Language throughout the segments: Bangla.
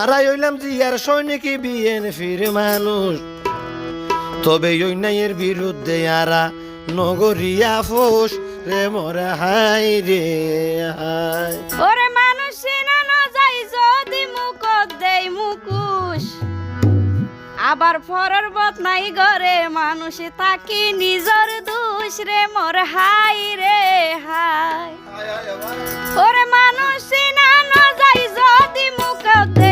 আরাই হইলাম জিয়ার সৈনিক বিএনপির মানুষ। তবে ওই নাইয়ের বিরুদ্ধে আরা নগরিয়া ফোস। রে মরে হাই রে হাই ওরে মানুষ চিনানো যাই যদি মুখ দেই মুকুশ। আবার ফরর বত নাই ঘরে মানুষ তাকি নিজর দোষ। রে মোর হাই রে হাই ওরে মানুষ চিনানো যাই যদি মুখ দেই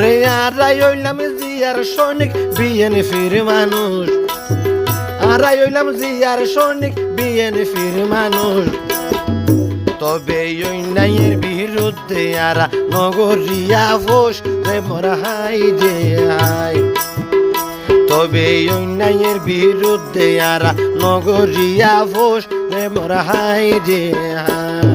ওরে আরাই হইলাম জিয়ার সৈনিক বিএনপির মানুষ। আরাই হইলাম জিয়ার সৈনিক বিএনপির মানুষ। তবে ওই নাইয়ের বিরুদ্ধে আরা নগরিয়া ফোস, রে মোর হাই রে হাই তবে ওই নাইয়ের বিরুদ্ধে আরা নগরিয়া ফোস, রে মোর হাই রে হাই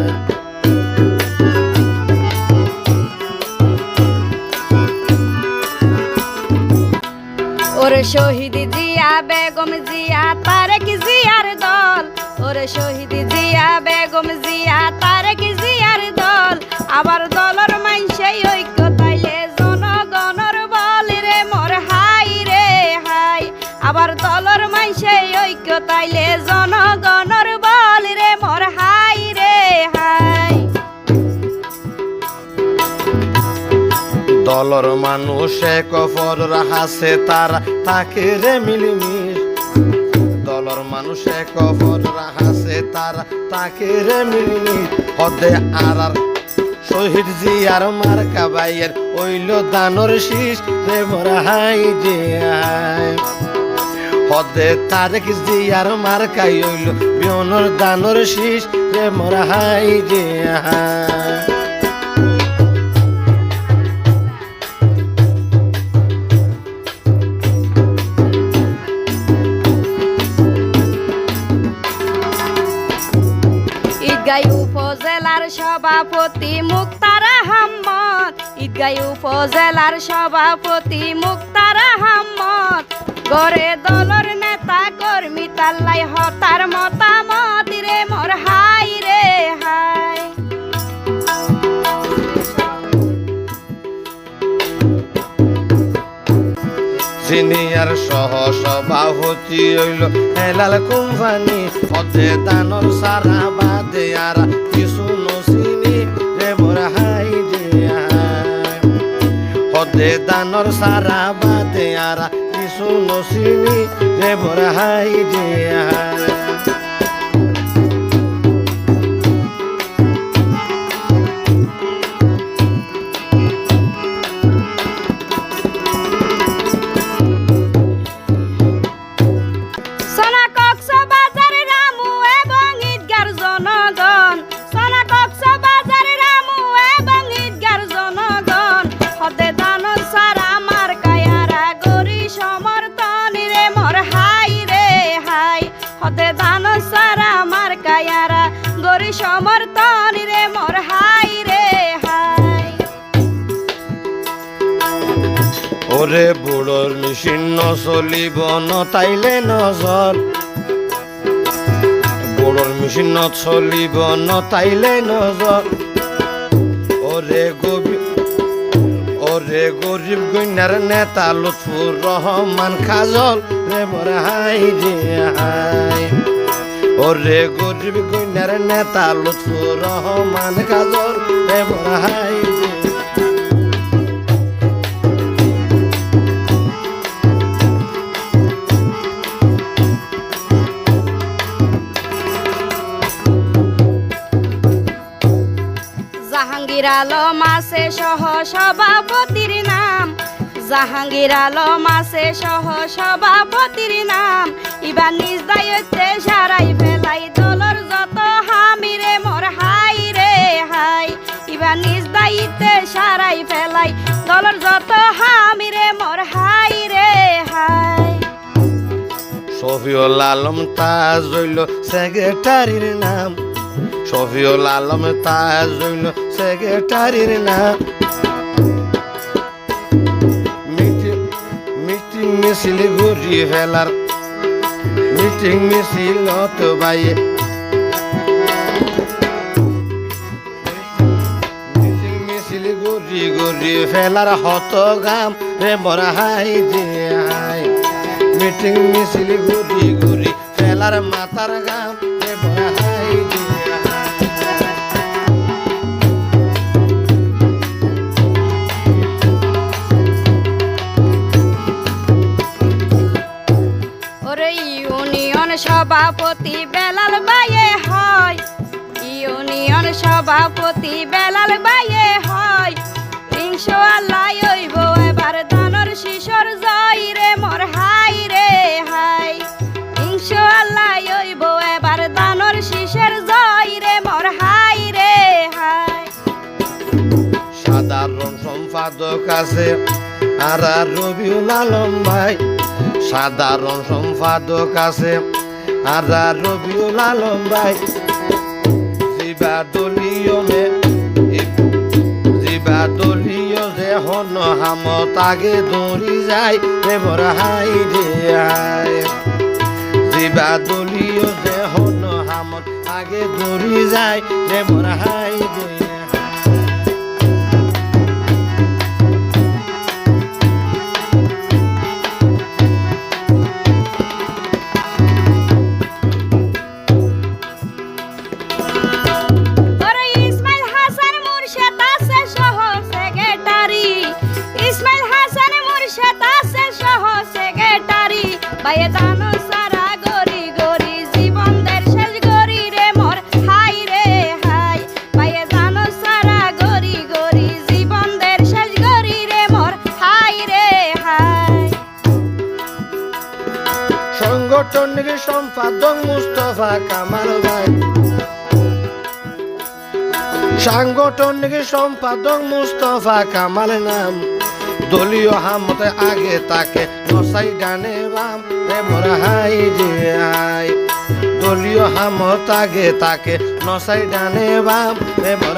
ওরে শহীদ জিয়া বেগম জিয়া, তারেক জিয়ার দল। ওরে শহীদ জিয়া বেগম জিয়া, তারেক জিয়ার দল। আবার দলর মানসেই ঐক্য তাইলে জনগণর বল রে মোর হাই রে হাই। আবার দলর মানসেই ঐক্য তাইলে জনগণর দলর মানুষ এক অপর হাসে তারা, তাকে রে মিলিমিশ। দলর মানুষ এক অপর হাসে তারা, তাকে রে মিলিমিশ। হদে আর আর শহীদ জি আর মার কাবাইয়ের ওইল দানর শীষ। রে মোরা হাই যে হদে তারেক জি আর মার কাই ওইল বিয়নর দানর শীষ। রে মোরা হাই যে হাই সভাপতি মুক্তার আহমদ ঈদগাই উপজেলার সভাপতি মুক্তার আহমদ গড়ে দলর নেতা কর্মী তাল্লাই হতার মতামত রে, মোর হাই রে, হাই। সিনিয়র সহ সভাপতি হইল, হেলাল কোম্পানি দানর সারা বাদে, আর কিছু পদে দানর সারা বাদে আরা কিছু নসিনি রে মোর হাই যে ওরে বুড়োর নিশিন্ন চলিব নতাইলে নজর। বুড়োর মেশিন চলিব নতাইলে নজর। ওরে গবি ওরে গরিব গইনার নেতা লুৎফুর রহমান খাজল রে মোর হাই রে হাই। ওরে গরিব গইনার নেতা লুৎফুর রহমান খাজল রে মোর হাই জাহাঙ্গীর আলম আছে সহ সভাপতির নাম। জাহাঙ্গীর আলম আছে সহ সভাপতির নাম। ইবা নিজ দায়িত্বে সারাই ফেলাই দলর যত হামিরে মোর হাই রে হাই। ইবা নিজ দায়িত্বে সারাই ফেলাই দলর যত হামিরে মোর হাই রে হাই। শফিউল আলম তাজ হইল সেক্রেটারির নাম। শফিউল আলম তাজ হইল সেক্রেটারির নাম। মিটিং মিছিল ঘুরি ফেলার। মিটিং মিছিল তো বাইয়ে। ঘুরি ঘুরি ফেলার হত গাম রে মরা হাই যে হাই। মিটিং মিছিল ঘুরি ঘুরি ফেলার মাথার গাম রে সভাপতি বেলাল বাইয়ে হয়। ইউনিয়ন সভাপতি বেলাল বাইয়ে হয়। তিনশো আল্লাহ এবার ধানর শিশর জয় রে, মোর হাই রে হাই। তিনশো আল্লাহ এবার ধানর শিশের জয় রে, মোর হাই রে হাই। সাধারণ সম্পাদক আছে আর রবিউল আলম ভাই। সাধারণ সম্পাদক আছে আর রবিউল আলম ভাই জিবা দলীয় মে জিবা দলীয় যে হন হামত আগে দৌড়ি যায়, এবার হাই রে হাই জিবা দলীয় যে হন হামত আগে দৌড়ি যায়, এবার হাই সংগঠনের সম্পাদক মুস্তফা কামাল ভাই। সাংগঠনিক সম্পাদক মুস্তফা কামাল নাম। দলীয় হামতে আগে তাকে নসাই ডানে বাম রে মোর হাই রে হাই দলীয় হামত আগে তাকে নসাই ডানে বাম রে মোর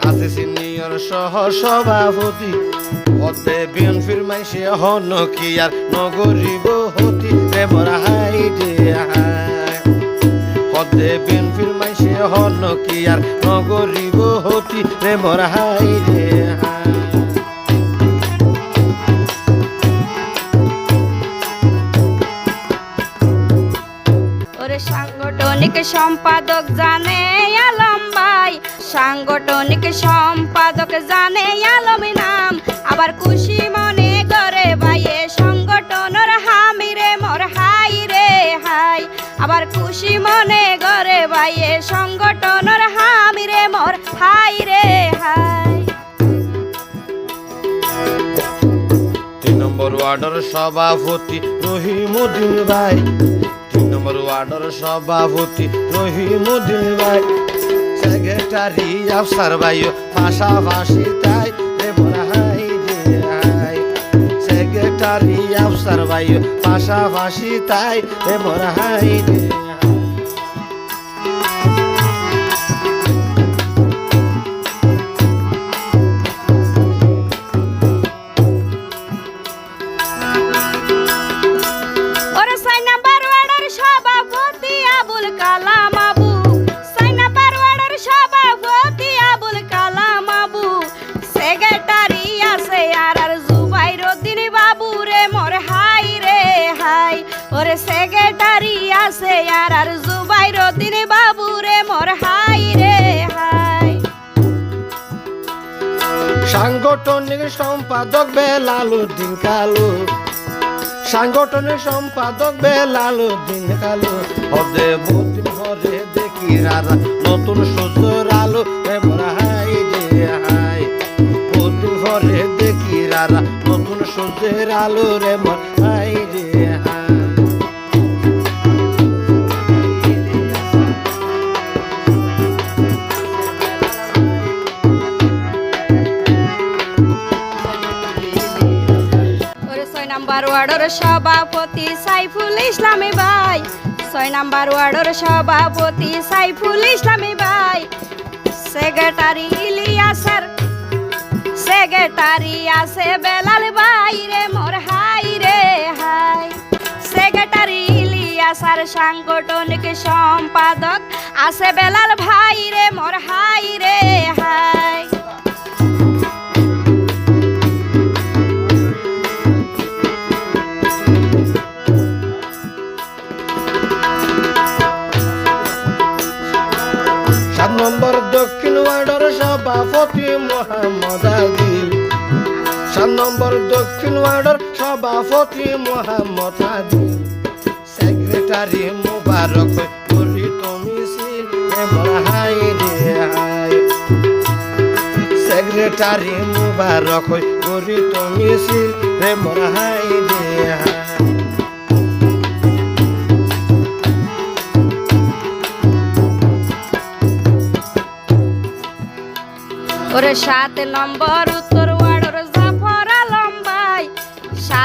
আছে সিনিয়র সহ সভাপতি বিএনপির মাইসে হন কি আর হতি হাই। অতে বিএনপির মাইসে হন কি আর হতি হাই। সাংগঠনিক সম্পাদক জানে আলম ভাই। সাংগঠনিক সম্পাদক জানে আলম নাম। আবার খুশি মনে করে ভাইয়ে সংগঠনের হামিরে মোর হাই রে হাই। আবার খুশি মনে করে ভাইয়ে সংগঠনের হামিরে মোর হাই রে হাই। তিন নম্বর ওয়ার্ডের সভাপতি রহিমুদ্দিন ভাই। নম্বর ওয়ার্ডের সভাপতি রহিমুদ্দিন ভাই। সেক্রেটারি আফসার ভাই পাশাপাশি তাই রে বড় হাই রে হাই সেক্রেটারি আফসার ভাই পাশাপাশি তাই রে ভাই ওরে সেক্রেটারি আছে আর আর জুবাই রদিন বাবু রে, মোর হাই রে, হাই। সাংগঠনিক সম্পাদক বেলাল উদ্দিন কালু। সাংগঠনিক সম্পাদক বেলাল উদ্দিন কালু। হদে বুদিন হরে দেখি রাজা নতুন সুন্দর আলো, এবার হাই রে, হাই। বুদিন হরে দেখি রাজা নতুন সুন্দর আলো রে, মোর হাই ওয়ার্ডের সভাপতি সাইফুল ইসলামী ভাই। ছয় নাম্বার ওয়ার্ডের সভাপতি সাইফুল ইসলামী ভাই। সেক্রেটারি ইলিয়াসের সেক্রেটারি আছে বেলাল ভাই রে, মোর হাই রে, হাই। সেক্রেটারি ইলিয়াসার সাংগঠনিক সম্পাদক আছে বেলাল ভাই দক্ষিণ ওয়ার্ডের সভাপতি মোহাম্মদ আদিল সেক্রেটারি মুবারক করি তুমি সেক্রেটারি মুবারক করি তুমি ওরে সাত নম্বর উত্তর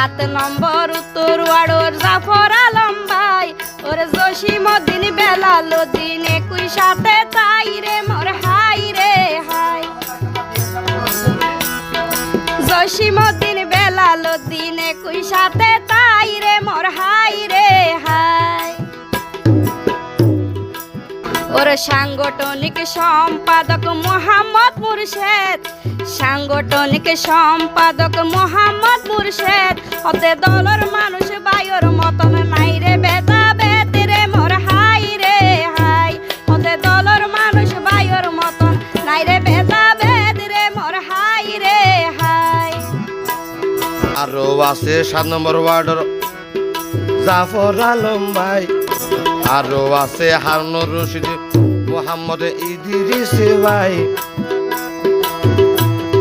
সাত নম্বর উত্তর ওয়ার্ডর জাফর আলম ভাই। ওরে জসিমদ্দিন বেলাল দিন একুই সাথে তাই রে, মোর হাই রে হাই। জসিমদ্দিন বেলাল দিন একুই সাথে তাই রে, মোর হাই রে হাই। ওর সাংগঠনিক সম্পাদক মোহাম্মদ মুর্শেদ। সাংগঠনিক সম্পাদক মোহাম্মদ মুর্শেদ। হতে দলের মানুষ বায়ুর মতন নাই রে বেতা মোর হাই রে হাই। হতে দলের মানুষ বায়ুর মতন নাই রে বেতা বেদ রে, মোর হাই রে হাই। আরও আছে সাত নম্বর ওয়ার্ডের জাফর আলম ভাই। আরও আছে হারুনুর রশিদ মোহাম্মদ ইদিরিস ভাই।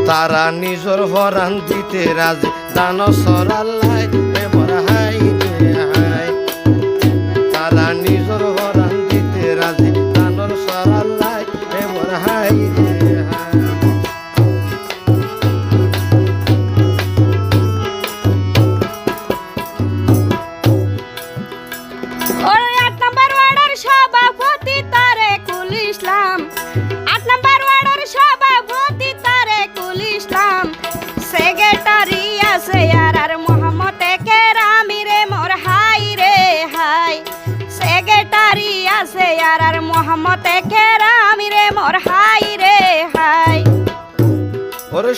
তারা নিজর হরান দিতে রাজি দান সরাল্লাই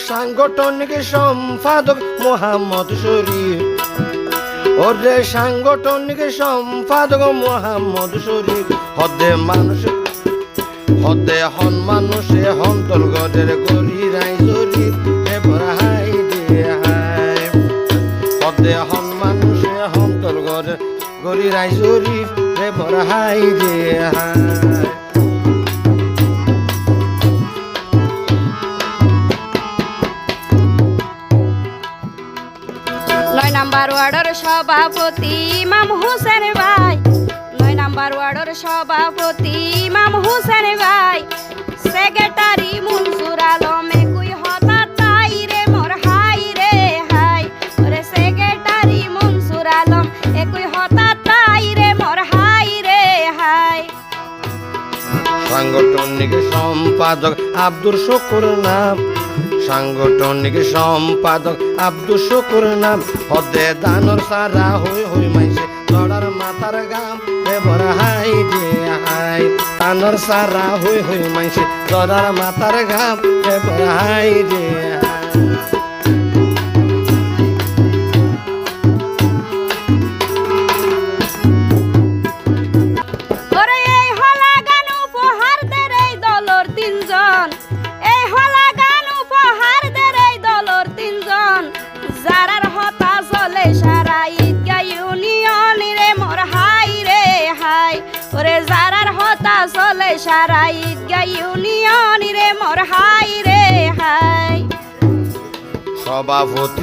সাংগঠনিক সম্পাদক মোহাম্মদ শরীফ। ওরে সাংগঠনিক সম্পাদক মোহাম্মদ শরীফ। হদে মানুষ, হদে হন মানুষে হন্তর গদের গরি রাই এবার হাই দে হাই হদে হন মানুষে হন্তর গদের গরি রাই শরীফ। এবার হাই দে হাই সভাপতি ইমাম হোসেন ভাই। নয় নাম্বার ওয়ার্ডের সভাপতি ইমাম হোসেন ভাই। সেক্রেটারি মনসুর আলম একুই মোর হাই রে হাই। সম্পাদক আব্দুর শুকুর নাম। সাংগঠনিক সম্পাদক আব্দু শুকুর নাম। হদে দানর সারা হই হই মাইছে। লড়ার মাথার গাম এবার হাই যে হাই। তানর সারা হই হই মাইছে। লড়ার মাথার গাম এবার হাই যে হাই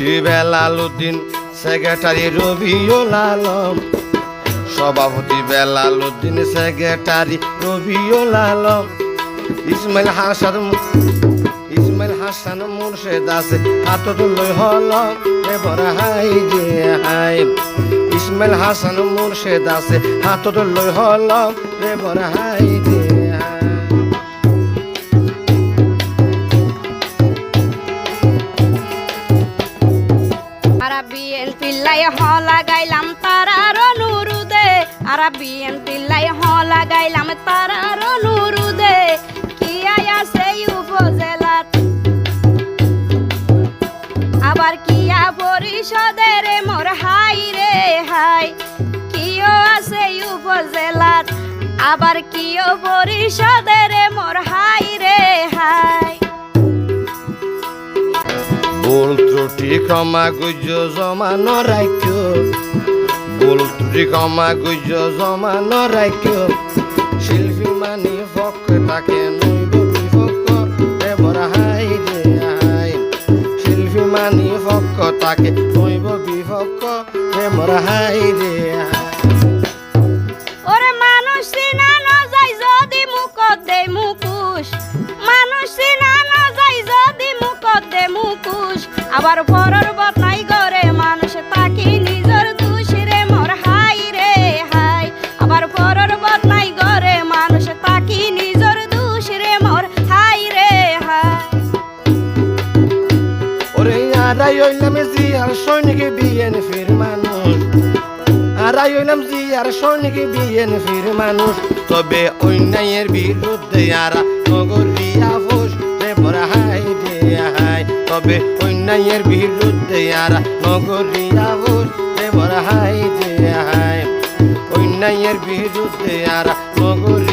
সভাপতি বেলালুদ্দিন সেক্রেটারি রবিউল আলম। সভাপতি বেলালুদ্দিন সেক্রেটারি রবিউল আলম। ইসমাইল হাসান ইসমাইল হাসান মুর্শেদ আছে হাতত লই হল এবার হাই যে হাই। ইসমাইল হাসান মুর্শেদ আছে হাতত লই হল এবার হাই পিল্লাই হ লাগাইলাম তারার নুরুদে আরা বিএন পিল্লাই হ লাগাইলাম তারার নুরুদে কি আছে উপজেলাত আবার কিয়া পরিষদের মোর হাই রে হাই? কিও আছে উপজেলাত আবার কিও পরিষদের মোর হাই রে হাই? ভুল ত্রুটি ক্ষমা গুজ জমান রাখ্য ভুল ত্রুটি ক্ষমা জমান রাখ্য শিল্পী মানি ফক, তাকে নইব বিফক এবার হাই রে হাই। শিল্পী মানি ফক, তাকে নইব বিফক এবার হাই রে হাই। আবার পরর বতনাই গরে, মানুষ তাকি নিজর দুষ রে মোর। হাই রে, হাই। আবার পরর বতনাই গরে, মানুষ তাকি নিজর দুষ রে মোর। হাই রে, হাই। ওরে আরাই হইলাম জি, আর সৈনিক বিয়েন ফির মানুষ। আরাই হইলাম জি, আর সৈনিক বিয়েন ফির মানুষ। তবে অন্যায়ের বিরুদ্ধে আরা নগরিয়া তবে অন্যায়ের বিরুদ্ধে আরা নগরিয়া ফোস রে পরা হাই যে হায়। অন্যায়ের বিরুদ্ধে আরা নগর